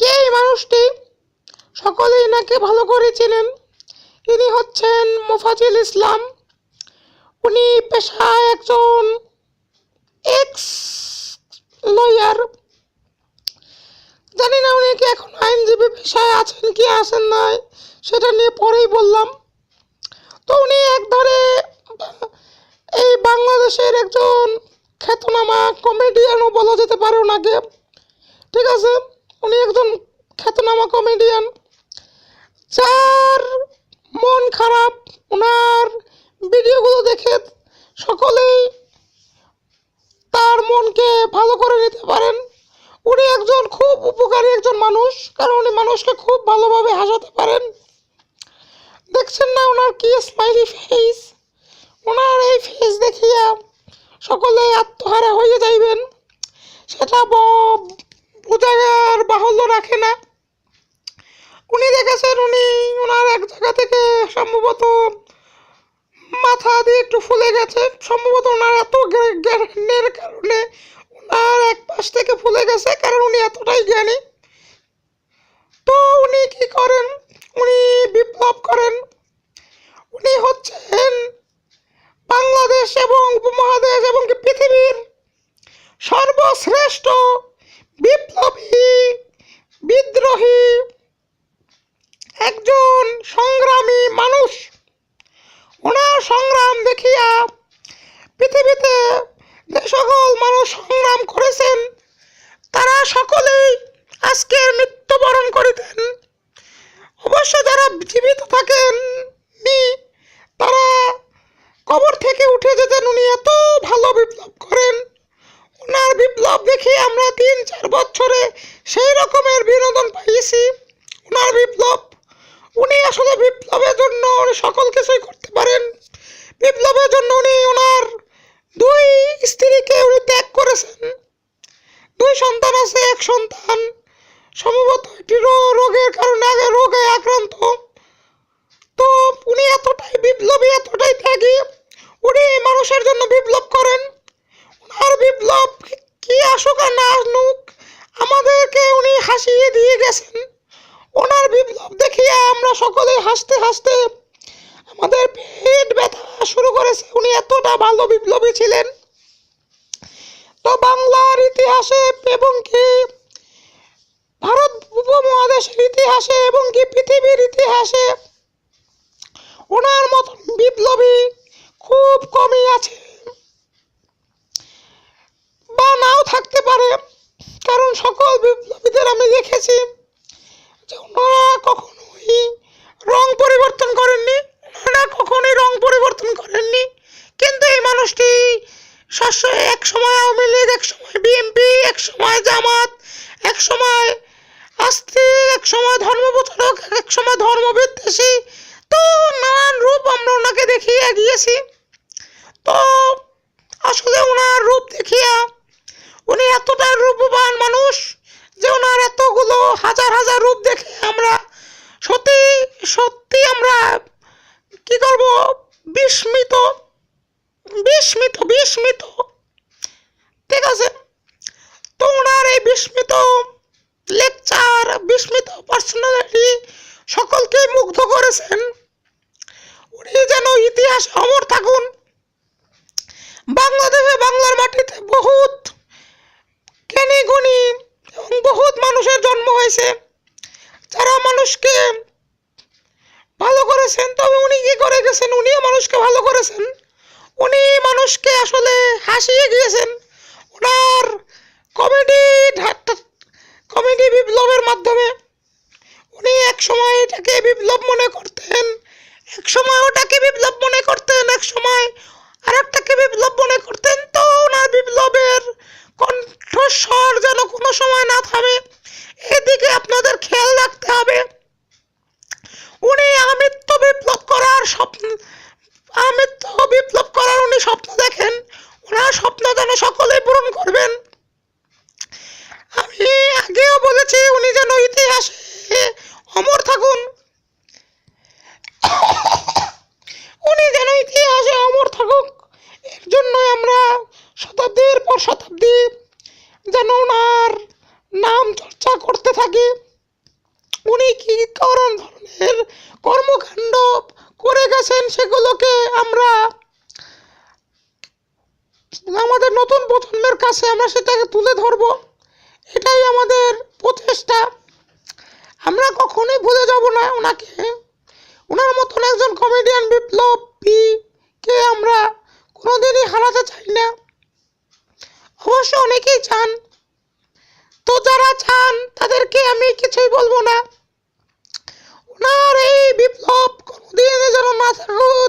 কে এই মানুষটি? সকলেই এনাকে ভালো করে চেনেন ইনি হচ্ছেন মোফাজিল ইসলাম। উনি পেশায় একজন এক্স লয়ার জানি না উনি কি এখন আইনজীবী পেশায় আছেন কি আছেন নাই, সেটা নিয়ে পরেই বললাম। তো উনি এক ধরে এই বাংলাদেশের একজন খ্যাতনামা কমেডিয়ানও বলা যেতে পারে ওনাকে। ঠিক আছে? উনি একজন খ্যাতনামা কমেডিয়ান যার মন খারাপ ওনার ভিডিওগুলো দেখে সকলেই তার মনকে ভালো করে নিতে পারেন। উনি একজন খুব উপকারী একজন মানুষ, কারণ উনি মানুষকে খুব ভালোভাবে হাসাতে পারেন। দেখছেন না ওনার কি স্মাইলি ফেস ওনার এই ফেস দেখিয়া সকলে আত্মহারা হয়ে যাইবেন। সেটা ব- বোঝার বাহুল্য রাখে না। উনি দেখেছেন উনি ওনার এক জায়গা থেকে সম্ভবত মাথা দিয়ে একটু ফুলে গেছে। সম্ভবত ওনার এত জ্ঞা- জ্ঞানের কারণে ওনার এক পাশ থেকে ফুলে গেছে, কারণ উনি এতটাই জ্ঞানী। তো উনি কি করেন? উনি বিপ্লব করেন। উনি হচ্ছেন বাংলাদেশ এবং উপমহাদেশ এবং পৃথিবীর সর্বশ্রেষ্ঠ বিপ্লবী, বিদ্রোহী, একজন সংগ্রামী মানুষ। ওনার সংগ্রাম দেখিয়া পৃথিবীতে যে সকল মানুষ সংগ্রাম করেছেন, তারা সকলেই আজকে মৃত্যুবরণ করিতেন। অবশ্য যারা জীবিত থাকেন নি, তারা কবর থেকে উঠে যেতেন। উনি এত ভালো বিপ্লব করেন ওনার বিপ্লব দেখে আমরা তিন, চার বছরে সেই রকমের বিনোদন পাইয়েছি। ওনার বিপ্লব, উনি আসলে বিপ্লবের জন্য উনি সকল কিছুই করতে পারেন। বিপ্লবের জন্য উনি ওনার দুই স্ত্রীকে উনি ত্যাগ করেছেন। দুই সন্তান আছে, এক সন্তান। সম্ভবত একটি রোগের কারণে আগে রোগে আক্রান্ত তো উনি এতটাই বিপ্লবী এতটাই ত্যাগী উনি মানুষের জন্য বিপ্লব করেন ওনার বিপ্লব কি আসুক আর না আসুক আমাদেরকে উনি হাসিয়ে দিয়ে গেছেন। ওনার বিপ্লব দেখিয়ে আমরা সকলে হাসতে হাসতে আমাদের পেট ব্যথা শুরু করেছে। উনি এতটা ভালো বিপ্লবী ছিলেন। তো বাংলার ইতিহাসে এবং কি ভারত উপমহাদেশের ইতিহাসে এবং কি পৃথিবীর ইতিহাসে ওনার মতন বিপ্লবী খুব কমই আছে বা নাও থাকতে পারে কারণ সকল বিপ্লবীদের আমি দেখেছি যে ওনারা কখনোই রং পরিবর্তন করেননি। ওনারা কখনোই রং পরিবর্তন করেননি। কিন্তু এই মানুষটি শস্য এক সময় আওয়ামী লীগ, এক সময় বিএনপি এক সময় জামাত, এক সময় আস্তে, এক সময় ধর্মপ্রচারক, এক সময় ধর্মবিদ্বেষী। তো নানান রূপ আমরা ওনাকে দেখিয়ে গিয়েছি তো আসলে ওনার রূপ দেখিয়া উনি এতটা রূপবান মানুষ যে ওনার এতগুলো হাজার হাজার রূপ দেখে আমরা সত্যি সত্যি আমরা কি করব বিস্মিত বিস্মিত বিস্মিত। ঠিক আছে? তো ওনার এই বিস্মিত লেকচার বিস্মিত পার্সোনালিটি সকলকেই মুগ্ধ করেছেন। উনি যেন ইতিহাস অমর থাকুন। বাংলাদেশে বাংলার মাটিতে বহুত জ্ঞানী, গুণী এবং বহুত মানুষের জন্ম হয়েছে। যারা মানুষকে ভালো করেছেন, তবে উনি কি করে গেছেন? উনিও মানুষকে ভালো করেছেন। উনি মানুষকে আসলে হাসিয়ে গিয়েছেন। ওনার কমেডি কমেডি বিপ্লবের মাধ্যমে উনি এক সময় এটাকে বিপ্লব মনে করতেন, এক সময় ওটাকে বিপ্লব মনে করতেন, এক সময় আরেকটাকে বিপ্লব মনে করতেন। তো ওনার বিপ্লবের কণ্ঠস্বর যেন কোনো সময় না থামে, এদিকে আপনাদের খেয়াল রাখতে হবে উনি আমৃত্য বিপ্লব করার স্বপ্ন আমৃত্য বিপ্লব করার উনি স্বপ্ন দেখেন ওনার স্বপ্ন যেন সকলেই পূরণ করবেন আমি আগেও বলেছি উনি যেন ইতিহাসে অমর থাকুন উনি যেন ইতিহাসে অমর থাকুক এর জন্যই শতাব্দীর পর শতাব্দী যেন ওনার করণ ধরনের কর্মকাণ্ড করে গেছেন সেগুলোকে আমরা আমাদের নতুন প্রজন্মের কাছে আমরা সেটাকে তুলে ধরবো। এটাই আমাদের প্রচেষ্টা। আমরা কখনোই ভুলে যাব না ওনাকে। ওনার মতন একজন কমেডিয়ান বিপ্লবী কে আমরা কোনোদিনই হারাতে চাই না। অবশ্য অনেকেই চান তো যারা চান, তাদেরকে আমি কিছুই বলব না। ওনার এই বিপ্লব কোনোদিন যেন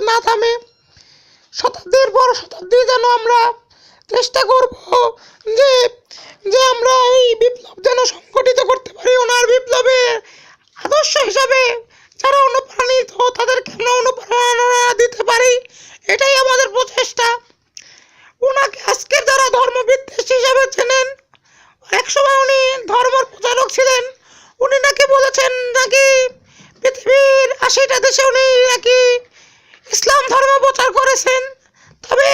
না থামে শতাব্দীর পর শতাব্দী যেন আমরা চেষ্টা করব যে যে আমরা এই বিপ্লব যেন সংগঠিত করতে পারি ওনার বিপ্লবের আদর্শ হিসাবে। যারা অনুপ্রাণিত, তাদেরকে আমরা অনুপ্রেরণা দিতে পারি। এটাই আমাদের প্রচেষ্টা ওনাকে আজকের যারা ধর্মবিদ্বেষ হিসাবে চেনেন একসময় উনি ধর্মের প্রচারক ছিলেন উনি নাকি বলেছেন নাকি পৃথিবীর আশিটা দেশে উনি নাকি ইসলাম ধর্ম প্রচার করেছেন তবে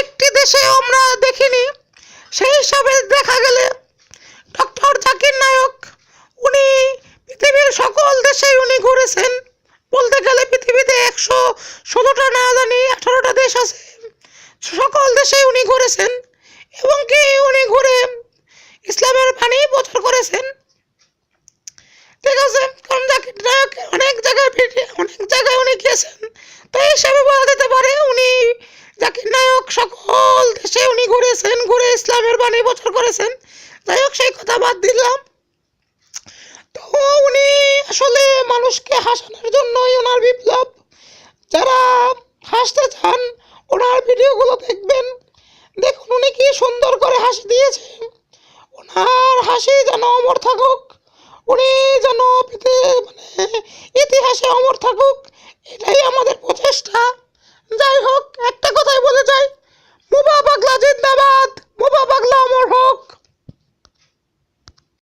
একটি দেশে আমরা দেখিনি সেই হিসাবে দেখা গেলে ডক্টর জাকির নায়ক, উনি পৃথিবীর সকল দেশেই উনি ঘুরেছেন। বলতে গেলে পৃথিবীতে একশো ষোলোটা না জানি আঠারোটা দেশ আছে। সকল দেশেই উনি ঘুরেছেন এবং কি উনি ঘুরে ইসলামের বাণী প্রচার করেছেন। ঠিক আছে, কারণ জাকির নায়ক অনেক জায়গায় ভিডিও অনেক জায়গায় মানুষকে হাসানোর জন্যই ওনার বিপ্লব। যারা হাসতে চান, ওনার ভিডিওগুলো দেখবেন। দেখুন উনি কি সুন্দর করে হাসি দিয়েছেন ওনার হাসি যেন অমর থাকুক, উনি যেন মানে ইতিহাসে অমর থাকুক, এটাই আমাদের প্রচেষ্টা। যাই হোক, একটা কথাই বলে যাই মুবা পাগলা জিন্দাবাদ মুবা পাগলা অমর হোক।